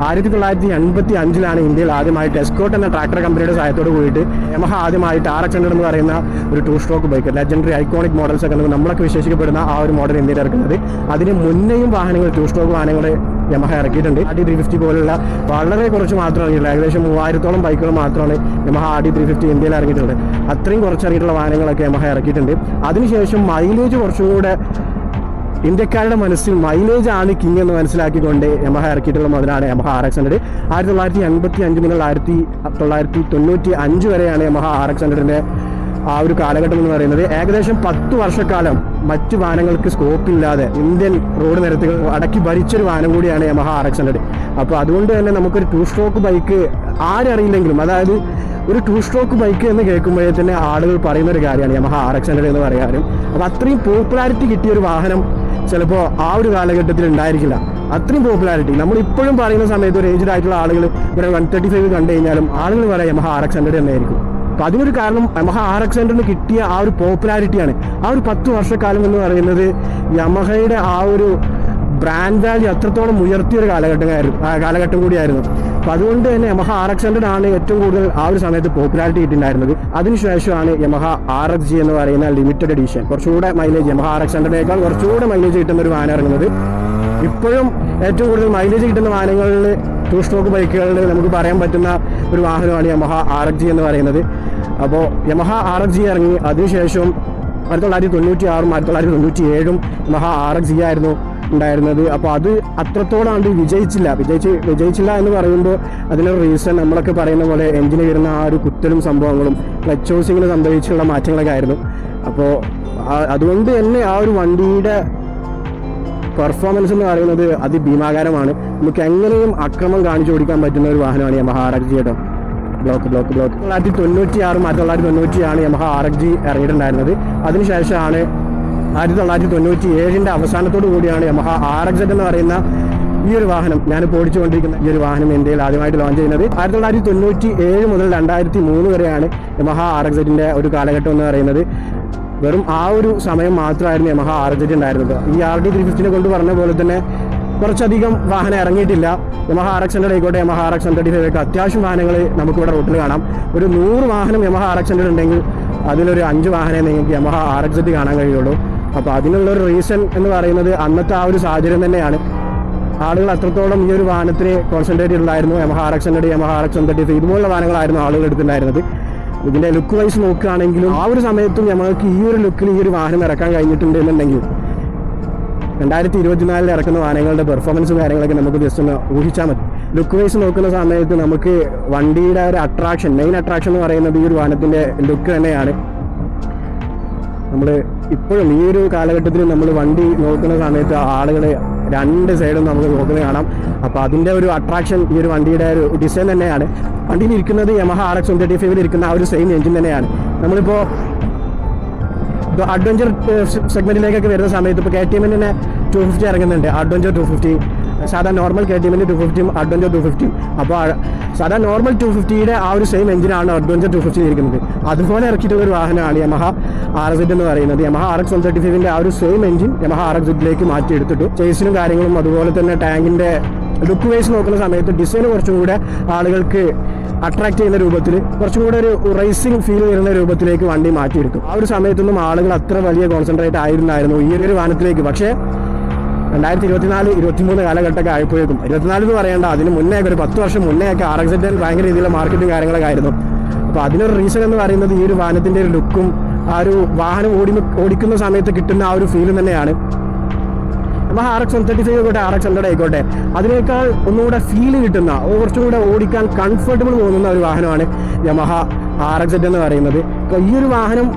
ആയിരത്തി തൊള്ളായിരത്തി എൺപത്തി അഞ്ചിലാണ് ഇന്ത്യയിൽ ആദ്യമായിട്ട് എസ്കോട്ട് എന്ന ട്രാക്ടർ കമ്പനിയുടെ സഹായത്തോട് കൂടിയിട്ട് യമഹ ആദ്യമായിട്ട് ആർ എക്സ് ഹൺഡ്രഡ് എന്ന് പറയുന്ന ഒരു two stroke bike legendary iconic models ഒക്കെ നമ്മളൊക്കെ വിശേഷിക്കപ്പെടുന്ന ആ ഒരു മോഡൽ ഇന്ത്യയിൽ ഇറക്കുന്നത്. അതിന് മുന്നേയും വാഹനങ്ങൾ ടൂ സ്ട്രോക്ക് വാഹനങ്ങൾ യമഹ ഇറക്കിയിട്ടുണ്ട്. ആർ ഡി ത്രീ ഫിഫ്റ്റി പോലുള്ള വളരെ കുറച്ച് മാത്രം ഏകദേശം മൂവായിരത്തോളം ബൈക്കുകൾ മാത്രമാണ് യമഹ ആർ ത്രീ ഫിഫ്റ്റി ഇന്ത്യയിൽ ഇറങ്ങിയിട്ടുള്ളത്. അത്രയും കുറച്ച് ഇറങ്ങിയിട്ടുള്ള വാഹനങ്ങളൊക്കെ യമഹ ഇറക്കിയിട്ടുണ്ട്. അതിനുശേഷം മൈലേജ് കുറച്ചും കൂടെ ഇന്ത്യക്കാരുടെ മനസ്സിൽ മൈലേജ് ആണ് കിങ് എന്ന് മനസ്സിലാക്കിക്കൊണ്ട് യമഹ ഇറക്കിയിട്ടുള്ള മുതലാണ് യമഹ ആർ എക്സ് ഹൺഡ്രഡ് ആയിരത്തി തൊള്ളായിരത്തി എൺപത്തി അഞ്ച് മുതൽ ആയിരത്തി തൊള്ളായിരത്തി തൊണ്ണൂറ്റി അഞ്ച് വരെയാണ് യമഹ ആർ എക്സ് ഹൺഡ്രഡിന്റെ ആ ഒരു കാലഘട്ടം എന്ന് പറയുന്നത്. ഏകദേശം പത്ത് വർഷക്കാലം മറ്റു വാഹനങ്ങൾക്ക് സ്കോപ്പ് ഇല്ലാതെ ഇന്ത്യൻ റോഡ് നിരത്തുകൾ അടക്കി ഭരിച്ചൊരു വാഹനം കൂടിയാണ് യമഹ ആർ എക്സ് ഹൺഡ്രഡ് അപ്പോൾ അതുകൊണ്ട് തന്നെ നമുക്കൊരു ടു സ്ട്രോക്ക് ബൈക്ക് ആരറിയില്ലെങ്കിലും അതായത് ഒരു ടു സ്ട്രോക്ക് ബൈക്ക് എന്ന് കേൾക്കുമ്പോഴേ തന്നെ ആളുകൾ പറയുന്ന ഒരു കാര്യമാണ് യമഹ ആർ എക്സ് ഹൺഡ്രഡ് എന്ന് പറയാനും. അപ്പോൾ അത്രയും പോപ്പുലാരിറ്റി കിട്ടിയ ഒരു വാഹനം ചിലപ്പോൾ ആ ഒരു കാലഘട്ടത്തിൽ ഉണ്ടായിരിക്കില്ല. അത്രയും പോപ്പുലാരിറ്റി നമ്മൾ ഇപ്പോഴും പറയുന്ന സമയത്ത് ഒരു ഏജ്ഡ് ആയിട്ടുള്ള ആളുകൾ ഒരു വൺ തേർട്ടി ഫൈവ് കണ്ടു കഴിഞ്ഞാലും ആളുകൾ പറയാം യമഹ ആർ എക്സ് ഹൺഡ്രഡ് തന്നെയായിരിക്കും. അപ്പൊ അതിനൊരു കാരണം യമഹ ആർ എക്സ് ഹൺഡ്രഡിന് കിട്ടിയ ആ ഒരു പോപ്പുലാരിറ്റിയാണ് ആ ഒരു പത്ത് വർഷക്കാലം എന്ന് പറയുന്നത് യമഹയുടെ ആ ഒരു ബ്രാൻഡ് വാല്യൂ അത്രത്തോളം ഉയർത്തിയ ഒരു കാലഘട്ടമായിരുന്നു കാലഘട്ടം കൂടിയായിരുന്നു. അപ്പോൾ അതുകൊണ്ട് തന്നെ യമഹ ആർ എക്സ് ഹൺഡ്രഡ് ആണ് ഏറ്റവും കൂടുതൽ ആ ഒരു സമയത്ത് പോപ്പുലാരിറ്റി കിട്ടിയിട്ടുണ്ടായിരുന്നത്. അതിനുശേഷമാണ് യമഹ ആർ എക്സ് ജി എന്ന് പറയുന്ന ലിമിറ്റഡ് എഡിഷൻ കുറച്ചുകൂടെ മൈലേജ് യമഹ ആർ എക്സ് ഹൺഡ്രഡിനേക്കാൾ കുറച്ചുകൂടെ മൈലേജ് കിട്ടുന്ന ഒരു വാഹനം ഇറങ്ങുന്നത്. ഇപ്പോഴും ഏറ്റവും കൂടുതൽ മൈലേജ് കിട്ടുന്ന വാഹനങ്ങളിൽ ടു സ്ട്രോക്ക് ബൈക്കുകളിൽ നമുക്ക് പറയാൻ പറ്റുന്ന ഒരു വാഹനമാണ് യമഹ ആർ എക്സ് ജി എന്ന് പറയുന്നത്. അപ്പോൾ യമഹ ആർ എക്സ് ജി ഇറങ്ങി അതിനുശേഷം ആയിരത്തി തൊള്ളായിരത്തി തൊണ്ണൂറ്റി ആറും ആയിരത്തി തൊള്ളായിരത്തി തൊണ്ണൂറ്റി ഏഴും യമഹ ആർ എക്സ് ജി ആയിരുന്നു. ഉണ്ടായിരുന്നത്. അപ്പോൾ അത് അത്രത്തോളം അത് വിജയിച്ചില്ല. വിജയിച്ച് വിജയിച്ചില്ല എന്ന് പറയുമ്പോൾ അതിനൊരു റീസൺ നമ്മളൊക്കെ പറയുന്ന പോലെ എഞ്ചിന് വരുന്ന ആ ഒരു കുത്തലും സംഭവങ്ങളും ക്ലച്ച് ഹൗസിങ്ങിൽ സംഭവിച്ചുള്ള മാറ്റങ്ങളൊക്കെ ആയിരുന്നു. അപ്പോൾ അതുകൊണ്ട് തന്നെ ആ ഒരു വണ്ടിയുടെ പെർഫോമൻസ് എന്ന് പറയുന്നത് അതിഭീമാകാരമാണ്. നമുക്ക് എങ്ങനെയും അക്രമം കാണിച്ചു കൊടുക്കാൻ പറ്റുന്ന ഒരു വാഹനമാണ് യമഹ ആർ കേട്ടോ. ബ്ലോക്ക് ബ്ലോക്ക് ബ്ലോക്ക് തൊള്ളായിരത്തി തൊണ്ണൂറ്റി ആറ് ആയിരത്തി തൊള്ളായിരത്തി തൊണ്ണൂറ്റിയാണ് യമഹ ആർ എക്സ് ജി ഇറങ്ങിയിട്ടുണ്ടായിരുന്നത്. അതിനുശേഷമാണ് ആയിരത്തി തൊള്ളായിരത്തി തൊണ്ണൂറ്റി ഏഴിന്റെ അവസാനത്തോടു കൂടിയാണ് യമഹ ആർ എക്സ് എന്ന് പറയുന്ന ഈ ഒരു വാഹനം ഞാനിപ്പോൾ ഓടിച്ചുകൊണ്ടിരിക്കുന്ന ഈ ഒരു വാഹനം ഇന്ത്യയിൽ ആദ്യമായിട്ട് ലോഞ്ച് ചെയ്യുന്നത്. ആയിരത്തി തൊള്ളായിരത്തി തൊണ്ണൂറ്റി ഏഴ് മുതൽ രണ്ടായിരത്തി മൂന്ന് വരെയാണ് യമഹ ആർ എക്സ് ഒരു കാലഘട്ടം എന്ന് പറയുന്നത്. വെറും ആ ഒരു സമയം മാത്രമായിരുന്നു യമഹ ആർ എക്സെറ്റ് ഉണ്ടായിരുന്നത്. ഈ ആർ ഡി ത്രീ ഫിഫ്റ്റിനെ കൊണ്ട് പറഞ്ഞ പോലെ തന്നെ കുറച്ചധികം വാഹനം ഇറങ്ങിയിട്ടില്ല. യമഹ ആർ എക്സ് ഹൺഡ്രഡ് ആയിക്കോട്ടെ യമഹ ആർ എക്സ് ഹൺഡ്രഡ് ഇവയൊക്കെ അത്യാവശ്യം വാഹനങ്ങൾ നമുക്കിവിടെ റോട്ടിൽ കാണാം. ഒരു നൂറ് വാഹനം യമഹ ആർ എക്സ് ഹൺഡ്രഡ് ഉണ്ടെങ്കിൽ അതിലൊരു അഞ്ച് വാഹനമേ നിങ്ങൾക്ക് യമഹ ആർ എക്സ് കാണാൻ കഴിയുള്ളൂ. അപ്പോൾ അതിനുള്ള ഒരു റീസൺ എന്ന് പറയുന്നത് അന്നത്തെ ആ ഒരു സാഹചര്യം തന്നെയാണ്. ആളുകൾ അത്രത്തോളം ഈ ഒരു വാഹനത്തിന് കോൺസെൻട്രേറ്റ് ചെയ്തിട്ടുണ്ടായിരുന്നു. Yamaha R X hundred Yamaha R X hundred five ഇതുപോലുള്ള വാഹനങ്ങളായിരുന്നു ആളുകൾ എടുത്തിട്ടുണ്ടായിരുന്നത്. ഇതിന്റെ ലുക്ക് വൈസ് നോക്കുകയാണെങ്കിലും ആ ഒരു സമയത്തും ഞങ്ങൾക്ക് ഈ ഒരു ലുക്കിൽ ഈ ഒരു വാഹനം ഇറക്കാൻ കഴിഞ്ഞിട്ടുണ്ട് എന്നുണ്ടെങ്കിൽ രണ്ടായിരത്തി ഇരുപത്തിനാലിൽ ഇറക്കുന്ന വാഹനങ്ങളുടെ പെർഫോമൻസും കാര്യങ്ങളൊക്കെ നമുക്ക് ജസ്റ്റ് ഒന്ന് ഊഹിച്ചാൽ മതി. ലുക്ക് വൈസ് നോക്കുന്ന സമയത്ത് നമുക്ക് വണ്ടിയുടെ ഒരു അട്രാക്ഷൻ മെയിൻ അട്രാക്ഷൻ എന്ന് പറയുന്നത് ഈ ഒരു വാഹനത്തിന്റെ ലുക്ക് തന്നെയാണ്. നമ്മൾ ഇപ്പോഴും ഈ ഒരു കാലഘട്ടത്തിൽ നമ്മൾ വണ്ടി നോക്കുന്ന സമയത്ത് ആളുകളെ രണ്ട് സൈഡും നമുക്ക് നോക്കുന്നത് കാണാം. അപ്പോൾ അതിന്റെ ഒരു അട്രാക്ഷൻ ഈ ഒരു വണ്ടിയുടെ ഒരു ഡിസൈൻ തന്നെയാണ്. വണ്ടിയിൽ ഇരിക്കുന്നത് Yamaha R X one thirty ഫൈവിൽ ഇരിക്കുന്ന ആ ഒരു സെയിം എഞ്ചിൻ തന്നെയാണ്. നമ്മളിപ്പോൾ അഡ്വഞ്ചർ സെഗ്മെന്റിലേക്കൊക്കെ വരുന്ന സമയത്ത് ഇപ്പോൾ കെ ടി എമ്മിന് ടു ഫിഫ്റ്റി ഇറങ്ങുന്നുണ്ട്. അഡ്വഞ്ചർ ടു ഫിഫ്റ്റി സാധാ നോർമൽ കെ ടി എമ്മിന്റെ ടു ഫിഫ്റ്റിയും അഡ്വഞ്ചർ ടു ഫിഫ്റ്റിയും അപ്പോൾ സാധാ നോർമൽ ടു ഫിഫ്റ്റിയുടെ ആ ഒരു സെയിം എഞ്ചിനാണ് അഡ്വഞ്ചർ ടു ഫിഫ്റ്റി ഇരിക്കുന്നത്. അതുപോലെ ഇറക്കിയിട്ടുള്ള ഒരു വാഹനമാണ് യമഹ ആർ എസ് എന്ന് പറയുന്നത്. Yamaha R X one thirty ഫൈവിന്റെ ആ ഒരു same engine Yamaha R X ലേക്ക് മാറ്റിയെടുത്തിട്ടു. ചേസിനും കാര്യങ്ങളും അതുപോലെ തന്നെ ടാങ്കിന്റെ ലുക്ക് വൈസ് നോക്കുന്ന സമയത്ത് ഡിസൈൻ കുറച്ചും കൂടെ ആളുകൾക്ക് അട്രാക്ട് ചെയ്യുന്ന രൂപത്തിൽ കുറച്ചും കൂടെ ഒരു റേസിംഗ് ഫീൽ വരുന്ന രൂപത്തിലേക്ക് വണ്ടി മാറ്റിയെടുക്കും ആ ഒരു സമയത്തൊന്നും ആളുകൾ അത്ര വലിയ കോൺസെൻട്രേറ്റ് ആയിരുന്നായിരുന്നു ഈ ഒരു വാഹനത്തിലേക്ക്. പക്ഷേ രണ്ടായിരത്തി ഇരുപത്തിനാല് ഇരുപത്തിമൂന്ന് കാലഘട്ടമൊക്കെ ആയപ്പോഴേക്കും. ഇരുപത്തിനാല് എന്ന് പറയേണ്ട അതിന് മുന്നേ ഒരു പത്ത് വർഷം മുന്നേ ഒക്കെ ആർ എക്സ് ഭയങ്കര രീതിയിലുള്ള മാർക്കറ്റും കാര്യങ്ങളൊക്കെ ആയിരുന്നു അപ്പോൾ അതിനൊരു റീസൺ എന്ന് പറയുന്നത് ഈ ഒരു വാഹനത്തിന്റെ ഒരു ലുക്കും ആ ഒരു വാഹനം ഓടി ഓടിക്കുന്ന സമയത്ത് കിട്ടുന്ന ആ ഒരു ഫീലും തന്നെയാണ്. നമ്മൾ R X one thirty five ആയിക്കോട്ടെ ആർ എക്സ് ഹൺഡ്രഡ് ആയിക്കോട്ടെ അതിനേക്കാൾ ഒന്നുകൂടെ ഫീൽ കിട്ടുന്ന കുറച്ചും കൂടെ ഓടിക്കാൻ കംഫർട്ടബിൾ തോന്നുന്ന ഒരു വാഹനമാണ് യമഹ ആർ എക്സ് എന്ന് പറയുന്നത്. അപ്പോൾ ഈ ഒരു വാഹനം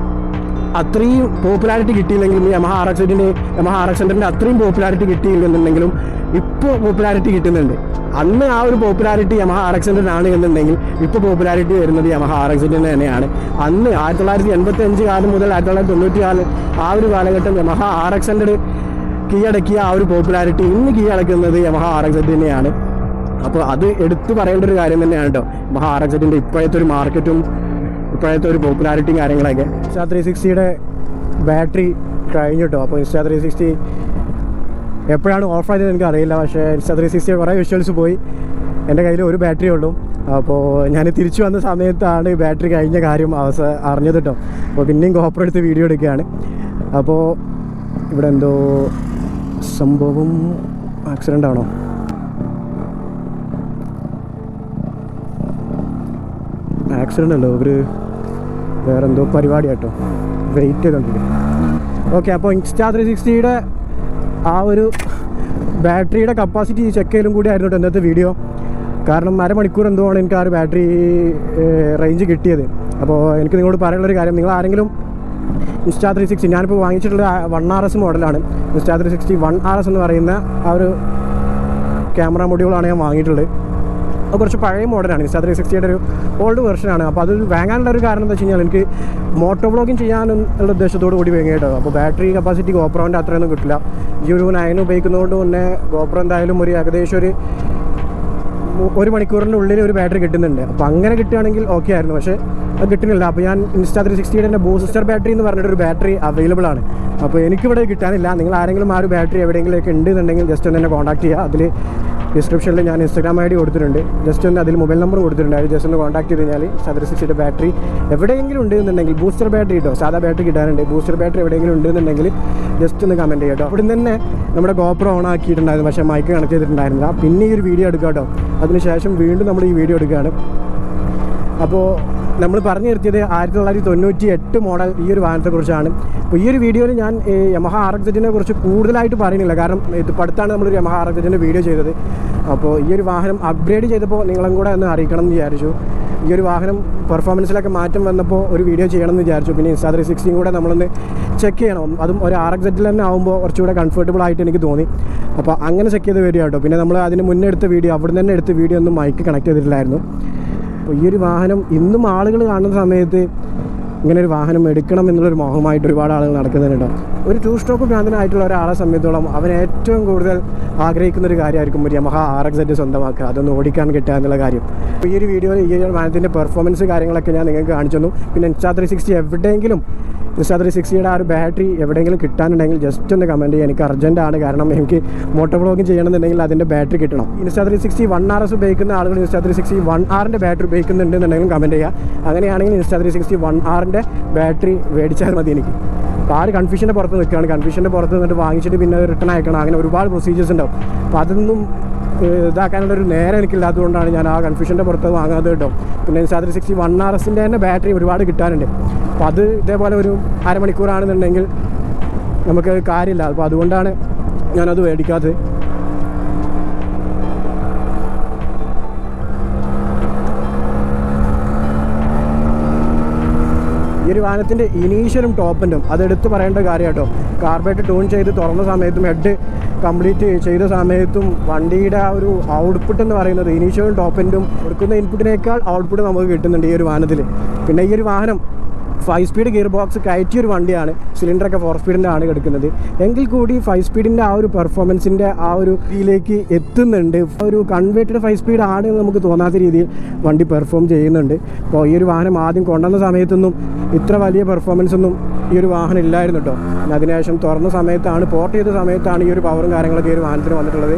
അത്രയും പോപ്പുലാരിറ്റി കിട്ടിയില്ലെങ്കിലും യമഹ ആർ എക്സ് എഡിന്റെ യമഹ ആർ എക്സ് ഹൺഡ്രഡിന്റെ അത്രയും പോപ്പുലാരിറ്റി കിട്ടിയില്ലെന്നുണ്ടെങ്കിലും ഇപ്പോൾ പോപ്പുലാരിറ്റി കിട്ടുന്നുണ്ട്. അന്ന് ആ ഒരു പോപ്പുലാരിറ്റി യമഹ ആർ എക്സ് ആണ് എന്നുണ്ടെങ്കിൽ ഇപ്പോൾ പോപ്പുലാരിറ്റി വരുന്നത് യമഹ ആർ എക്സ് തന്നെയാണ്. അന്ന് ആയിരത്തി തൊള്ളായിരത്തി എൺപത്തി അഞ്ച് കാലം മുതൽ ആയിരത്തി തൊള്ളായിരത്തി തൊണ്ണൂറ്റി കാലം ആ ഒരു കാലഘട്ടം യമഹ ആർ എക്സ് ഹൺഡ്രഡ് കീഴടക്കിയ ആ ഒരു പോപ്പുലാരിറ്റി ഇന്ന് കീഴടക്കുന്നത് യമഹ ആർ എക്സ് തന്നെയാണ് അപ്പോൾ അത് എടുത്തു പറയേണ്ട ഒരു കാര്യം തന്നെയാണ് കേട്ടോ. യമഹ ആർ എക്സ് ഇപ്പോഴത്തെ ഒരു മാർക്കറ്റും ഇപ്പോഴത്തെ ഒരു പോപ്പുലാരിറ്റി കാര്യങ്ങളൊക്കെ. ഇൻസ്റ്റാ ത്രീ സിക്സ്റ്റിയുടെ ബാറ്ററി കഴിഞ്ഞു കേട്ടോ അപ്പോൾ ഇൻസ്റ്റാ ത്രീ സിക്സ്റ്റി എപ്പോഴാണ് ഓഫ് ആയത് എനിക്ക് അറിയില്ല പക്ഷേ ഇൻസ്റ്റാ ത്രീ സിക്സ്റ്റി കുറേ വിഷ്വൽസ് പോയി. എന്റെ കയ്യിൽ ഒരു ബാറ്ററി ഉള്ളൂ. അപ്പോൾ ഞാൻ തിരിച്ചു വന്ന സമയത്താണ് ബാറ്ററി കഴിഞ്ഞ കാര്യം അവസ അറിഞ്ഞത് കേട്ടോ. അപ്പോൾ പിന്നെയും കോപ്പർ എടുത്ത് വീഡിയോ എടുക്കുകയാണ്. അപ്പോൾ ഇവിടെ എന്തോ സംഭവം ആക്സിഡന്റ് ആണോ? ആക്സിഡന്റ് അല്ലോ? ഒരു വേറെ എന്തോ പരിപാടി കേട്ടോ വെയിറ്റ് ചെയ്തോണ്ടിരിക്കും ഓക്കെ അപ്പോൾ ഇൻസ്റ്റാ ത്രീ സിക്സ്റ്റിയുടെ ആ ഒരു ബാറ്ററിയുടെ കപ്പാസിറ്റി ചെക്ക് ചെയ്യലും കൂടി ആയിരുന്നു ഇന്നത്തെ വീഡിയോ കാരണം അരമണിക്കൂർ എന്തോ ആണ് എനിക്ക് ആ ഒരു ബാറ്ററി റേഞ്ച് കിട്ടിയത്. അപ്പോൾ എനിക്ക് നിങ്ങളോട് പറയാനുള്ളൊരു കാര്യം നിങ്ങൾ ആരെങ്കിലും ഇൻസ്റ്റാ ത്രീ സിക്സ്റ്റി ഞാനിപ്പോൾ വാങ്ങിച്ചിട്ടുള്ള വൺ ആർ എസ് മോഡലാണ് Insta three sixty one R S എന്ന് പറയുന്ന ആ ഒരു ക്യാമറ മൊഡ്യൂളാണ് ഞാൻ വാങ്ങിയിട്ടുള്ളത്. അത് കുറച്ച് പഴയ മോഡലാണ് ഇൻസ്റ്റാ ത്രീ സിക്സ്റ്റിയുടെ ഒരു ഓൾഡ് വെർഷനാണ് അപ്പോൾ അത് വാങ്ങാനുള്ള ഒരു കാരണം എന്താ വെച്ച് കഴിഞ്ഞാൽ എനിക്ക് മോട്ടോ ബ്ലോഗിങ് ചെയ്യാനുള്ള ഉദ്ദേശത്തോട് കൂടി വാങ്ങി അപ്പോൾ ബാറ്ററി കപ്പാസിറ്റി ഗോപ്രോന്റെ അത്രയൊന്നും കിട്ടില്ല. ഈ ഒരു നയൻ ഉപയോഗിക്കുന്നതുകൊണ്ട് തന്നെ ഗോപ്രോ എന്തായാലും ഒരു ഏകദേശം ഒരു ഒരു മണിക്കൂറിന്റെ ഉള്ളിൽ ഒരു ബാറ്ററി കിട്ടുന്നുണ്ട്. അപ്പോൾ അങ്ങനെ കിട്ടുകയാണെങ്കിൽ ഓക്കെ ആയിരുന്നു. പക്ഷേ അത് കിട്ടുന്നില്ല. അപ്പോൾ ഞാൻ ഇൻസ്റ്റാ ത്രീ സിക്സ്റ്റിയുടെ എന്റെ ബൂസ്റ്റർ ബാറ്ററി എന്ന് പറഞ്ഞിട്ടൊരു ബാറ്ററി അവൈലബിൾ ആണ്. അപ്പോൾ എനിക്കിവിടെ കിട്ടാനില്ല. നിങ്ങൾ ആരെങ്കിലും ആ ഒരു ബാറ്ററി എവിടെയെങ്കിലൊക്കെ ഉണ്ടെന്നുണ്ടെങ്കിൽ ജസ്റ്റ് ഒന്ന് എന്നെ കോൺടാക്ട് ചെയ്യുക. അതിൽ ഡിസ്ക്രിപ്ഷനിൽ ഞാൻ ഇൻസ്റ്റാഗ്രാം ഐ ഡി കൊടുത്തിട്ടുണ്ട്. ജസ്റ്റ് ഒന്ന് അതിൽ മൊബൈൽ നമ്പർ കൊടുത്തിട്ടുണ്ട്. അത് ജസ്റ്റ് ഒന്ന് കോൺടാക്ട് ചെയ്ത് കഴിഞ്ഞാൽ സദർ സിക്സിയുടെ ബാറ്ററി എവിടെയെങ്കിലും ഉണ്ടെന്നുണ്ടെങ്കിൽ ബൂസ്റ്റർ ബാറ്ററി കിട്ടോ സാധാ ബാറ്ററി കിട്ടാനുണ്ട് ബൂസ്റ്റർ ബാറ്ററി എവിടെയെങ്കിലും ഉണ്ടെന്നുണ്ടെങ്കിൽ ജസ്റ്റ് ഒന്ന് കമന്റ് ചെയ്യട്ടോ. അവിടെ തന്നെ നമ്മുടെ ഗോപ്രോ ഓൺ ആക്കിയിട്ടുണ്ടായിരുന്നു. പക്ഷേ മൈക്ക് കണക്ട് ചെയ്തിട്ടുണ്ടായിരുന്നില്ല. പിന്നെ ഈ ഒരു വീഡിയോ എടുക്കാം കേട്ടോ അതിനുശേഷം വീണ്ടും നമ്മൾ ഈ വീഡിയോ എടുക്കുകയാണ്. അപ്പോൾ നമ്മൾ പറഞ്ഞു നിർത്തിയത് ആയിരത്തി തൊള്ളായിരത്തി തൊണ്ണൂറ്റി എട്ട് മോഡൽ ഈ ഒരു വാഹനത്തെക്കുറിച്ചാണ് അപ്പോൾ ഈ ഒരു വീഡിയോയിൽ ഞാൻ യമഹ ആർ എക്സ് ജെറ്റിനെ കുറിച്ച് കൂടുതലായിട്ട് പറയുന്നില്ല. കാരണം ഇത് പഠിത്താണ് നമ്മളൊരു യമഹ ആർ വീഡിയോ ചെയ്തത്. അപ്പോൾ ഈ ഒരു വാഹനം അപ്ഗ്രേഡ് ചെയ്തപ്പോൾ നിങ്ങളും കൂടെ ഒന്ന് അറിയിക്കണം എന്ന് വിചാരിച്ചു. ഈ ഒരു വാഹനം പെർഫോമൻസിലൊക്കെ മാറ്റം വന്നപ്പോൾ ഒരു വീഡിയോ ചെയ്യണം എന്ന് വിചാരിച്ചു. പിന്നെ ഇൻസ്റ്റാ ത്രീ സിക്സ്റ്റിയും കൂടെ നമ്മളൊന്ന് ചെക്ക് ചെയ്യണം. അതും ഒരു ആർ എക്സ് സെറ്റിൽ തന്നെ ആകുമ്പോൾ കുറച്ചുകൂടെ കംഫർട്ടബിൾ ആയിട്ട് എനിക്ക് തോന്നി. അപ്പോൾ അങ്ങനെ ചെക്ക് ചെയ്ത് വീഡിയോ കേട്ടോ പിന്നെ നമ്മൾ അതിന് മുന്നേ എടുത്ത വീഡിയോ അവിടെ നിന്ന് തന്നെ എടുത്ത വീഡിയോ ഒന്നും മൈക്ക് കണക്ട് ചെയ്തിട്ടില്ലായിരുന്നു. അപ്പോൾ ഈ ഒരു വാഹനം ഇന്നും ആളുകൾ കാണുന്ന സമയത്ത് ഇങ്ങനെ ഒരു വാഹനം എടുക്കണം എന്നുള്ളൊരു മോഹമായിട്ട് ഒരുപാട് ആളുകൾ നടക്കുന്നുണ്ട്. ഒരു ടൂ സ്റ്റോപ്പ് ഭ്രാന്തനായിട്ടുള്ള ഒരാളെ സംബന്ധിച്ചോളം അവൻ ഏറ്റവും കൂടുതൽ ആഗ്രഹിക്കുന്ന ഒരു കാര്യമായിരിക്കും ഒരു യമഹ ആർ എക്സ് എറ്റ് സ്വന്തമാക്കുക. അതൊന്ന് ഓടിക്കാൻ കിട്ടുക എന്നുള്ള കാര്യം. അപ്പോൾ ഈ ഒരു വീഡിയോയിൽ ഈ ഒരു വാഹനത്തിന്റെ പെർഫോമൻസ് കാര്യങ്ങളൊക്കെ ഞാൻ നിങ്ങൾക്ക് കാണിച്ചു തന്നു. പിന്നെ ഇൻസ്റ്റാ ത്രീ സിക്സ്റ്റി എവിടെയെങ്കിലും ഇൻസ്റ്റാ ത്രീ സിക്സ്റ്റിയുടെ ആ ഒരു ബാറ്ററി എവിടെയെങ്കിലും കിട്ടാനുണ്ടെങ്കിൽ ജസ്റ്റ് ഒന്ന് കമന്റ് ചെയ്യുക എനിക്ക് അർജന്റാണ് കാരണം എനിക്ക് മോട്ടോ ബ്ലോഗിങ് ചെയ്യണമെന്നുണ്ടെങ്കിൽ അതിന്റെ ബാറ്ററി കിട്ടണം. Insta three sixty one R S ഉപയോഗിക്കുന്ന ആളുകൾ ഇൻസ്റ്റാ ത്രീ സിക്സ്റ്റി വൺ ആറിന്റെ ബാറ്ററി ഉപയോഗിക്കുന്നുണ്ടെന്നുണ്ടെങ്കിലും കമന്റ് ചെയ്യുക. അങ്ങനെയാണെങ്കിൽ ഇൻസ്റ്റാ ത്രീ സിക്സ്റ്റി വൺ ആറിന്റെ ബാറ്ററി മേടിച്ചാൽ മതി എനിക്ക്. അപ്പോൾ ആ ഒരു കൺഫ്യൂഷന്റെ പുറത്ത് നിൽക്കുകയാണ്. കൺഫ്യൂഷന്റെ പുറത്ത് നിന്നിട്ട് വാങ്ങിച്ചിട്ട് പിന്നെ റിട്ടേൺ അയക്കണം. അങ്ങനെ ഒരുപാട് പ്രൊസീജിയേഴ്സ് ഉണ്ടാവും. അപ്പോൾ അതൊന്നും ഇതാക്കാനുള്ള ഒരു നേരം എനിക്കില്ലാത്തതുകൊണ്ടാണ് ഞാൻ ആ കൺഫ്യൂഷന്റെ പുറത്ത് വാങ്ങാതെ കേട്ടോ. പിന്നെ ത്രീ സിക്സ്റ്റി വൺ ആർ എസിന്റെ തന്നെ ബാറ്ററി ഒരുപാട് കിട്ടാനുണ്ട്. അപ്പോൾ അത് ഇതേപോലെ ഒരു അരമണിക്കൂറാണെന്നുണ്ടെങ്കിൽ നമുക്ക് കാര്യമില്ല. അപ്പോൾ അതുകൊണ്ടാണ് ഞാനത് മേടിക്കാത്തത്. ഒരു വാഹനത്തിന്റെ ഇനീഷ്യലും എൻഡും അതെടുത്ത് പറയേണ്ട കാര്യം കേട്ടോ കാർബേറ്റ് ട്യൂൺ ചെയ്ത് തുറന്ന സമയത്തും ഹെഡ് കംപ്ലീറ്റ് ചെയ്ത സമയത്തും വണ്ടിയുടെ ആ ഒരു ഔട്ട്പുട്ട് എന്ന് പറയുന്നത് ഇനീഷ്യലും എൻഡും കൊടുക്കുന്ന ഇൻപുട്ടിനേക്കാൾ ഔട്ട്പുട്ട് നമുക്ക് കിട്ടുന്നുണ്ട് ഈ ഒരു വാഹനത്തിൽ. പിന്നെ ഈ ഒരു വാഹനം ഫൈവ് സ്പീഡ് ഗിയർ ബോക്സ് കയറ്റിയൊരു വണ്ടിയാണ്. സിലിണ്ടറൊക്കെ ഫോർ സ്പീഡിന്റെ ആണ് എടുക്കുന്നത്. എങ്കിൽ കൂടി ഫൈവ് സ്പീഡിന്റെ ആ ഒരു പെർഫോമൻസിന്റെ ആ ഒരു ഇതിലേക്ക് എത്തുന്നുണ്ട്. ഒരു കൺവേർട്ടഡ് ഫൈവ് സ്പീഡ് ആണ് എന്ന് നമുക്ക് തോന്നാത്ത രീതിയിൽ വണ്ടി പെർഫോം ചെയ്യുന്നുണ്ട്. അപ്പോൾ ഈ ഒരു വാഹനം ആദ്യം കൊണ്ടുവന്ന സമയത്തൊന്നും ഇത്ര വലിയ പെർഫോമൻസ് ഒന്നും ഈ ഒരു വാഹനം ഇല്ലായിരുന്നു കേട്ടോ അതിനുശേഷം തുറന്ന സമയത്താണ് പോർട്ട് ചെയ്ത സമയത്താണ് ഈ ഒരു പവറും കാര്യങ്ങളൊക്കെ ഈ ഒരു വാഹനത്തിന് വന്നിട്ടുള്ളത്.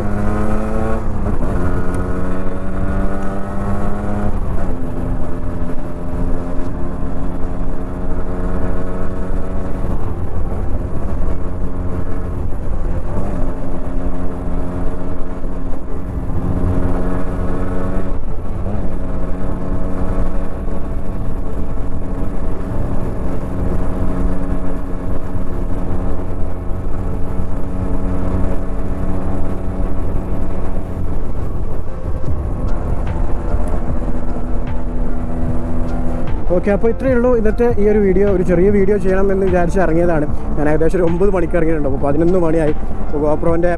ഓക്കെ അപ്പോൾ ഇത്രയേ ഉള്ളൂ. ഇന്നത്തെ ഈ ഒരു വീഡിയോ ഒരു ചെറിയ വീഡിയോ ചെയ്യണം എന്ന് വിചാരിച്ച് ഇറങ്ങിയതാണ്. ഞാൻ ഏകദേശം ഒരു ഒമ്പത് മണിക്ക് ഇറങ്ങിയിട്ടുണ്ട്. അപ്പോൾ പതിനൊന്ന് മണിയായി. അപ്പോൾ ഗോപ്രോന്റെ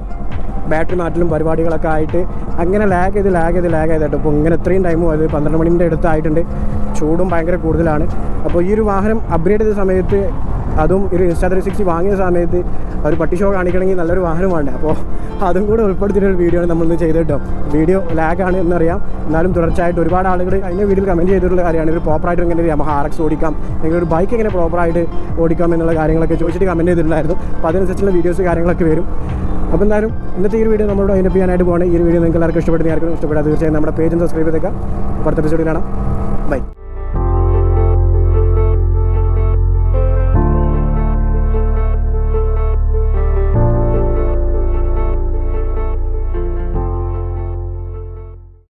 ബാറ്ററി മാറ്റലും പരിപാടികളൊക്കെ ആയിട്ട് അങ്ങനെ ലാഗ് ചെയ്ത് ലാഗ് ചെയ്ത് ലാഗ് ചെയ്തിട്ട് അപ്പോൾ ഇങ്ങനെ ഇത്രയും ടൈമും അത് പന്ത്രണ്ട് മണിന്റെ അടുത്തായിട്ടുണ്ട്. ചൂടും ഭയങ്കര കൂടുതലാണ്. അപ്പോൾ ഈ ഒരു വാഹനം അപ്ഗ്രേഡ് ചെയ്ത സമയത്ത് അതും ഒരു ഇൻസ്റ്റാ ത്രീ സിക്സ്റ്റി വാങ്ങിയ സമയത്ത് ഒരു പട്ടി ഷോ കാണിക്കണമെങ്കിൽ നല്ലൊരു വാഹനം വേണ്ടേ? അപ്പോൾ അതും കൂടെ ഉൾപ്പെടുത്തിയിട്ടൊരു വീഡിയോ ആണ് നമ്മളിന്ന് ചെയ്ത് കേട്ടോ. വീഡിയോ ലാഗാണ് എന്നറിയാം. എന്നാലും തുടർച്ചയായിട്ട് ഒരുപാട് ആളുകൾ കഴിഞ്ഞ വീഡിയോയിൽ കമന്റ് ചെയ്തിട്ടുള്ള കാര്യമാണ്. ഒരു പ്രോപ്പറായിട്ട് എങ്ങനെ ഒരു യമഹ ആർ എക്സ് ഓടിക്കാം അല്ലെങ്കിൽ ഒരു ബൈക്ക് എങ്ങനെ പ്രോപ്പറായിട്ട് ഓടിക്കാം എന്നുള്ള കാര്യങ്ങളൊക്കെ ചോദിച്ചിട്ട് കമന്റ് ചെയ്തിട്ടുണ്ടായിരുന്നു. അപ്പോൾ അതിനനുസരിച്ചുള്ള വീഡിയോസ് കാര്യങ്ങളൊക്കെ വരും. അപ്പോൾ എന്തായാലും ഇന്നത്തെ ഈ വീഡിയോ നമ്മളോട് അതിന്റെ ചെയ്യാനായിട്ട് പോകണം ഈ വീഡിയോ നിങ്ങൾക്ക് എല്ലാവർക്കും ഇഷ്ടപ്പെടുന്ന ആർക്കും ഇഷ്ടപ്പെടാതെ തീർച്ചയായും നമ്മുടെ പേജും സബ്സ്ക്രൈബ് ചെയ്തേക്കാം. അടുത്ത എപ്പിസോഡിൽ കാണാം. ബൈ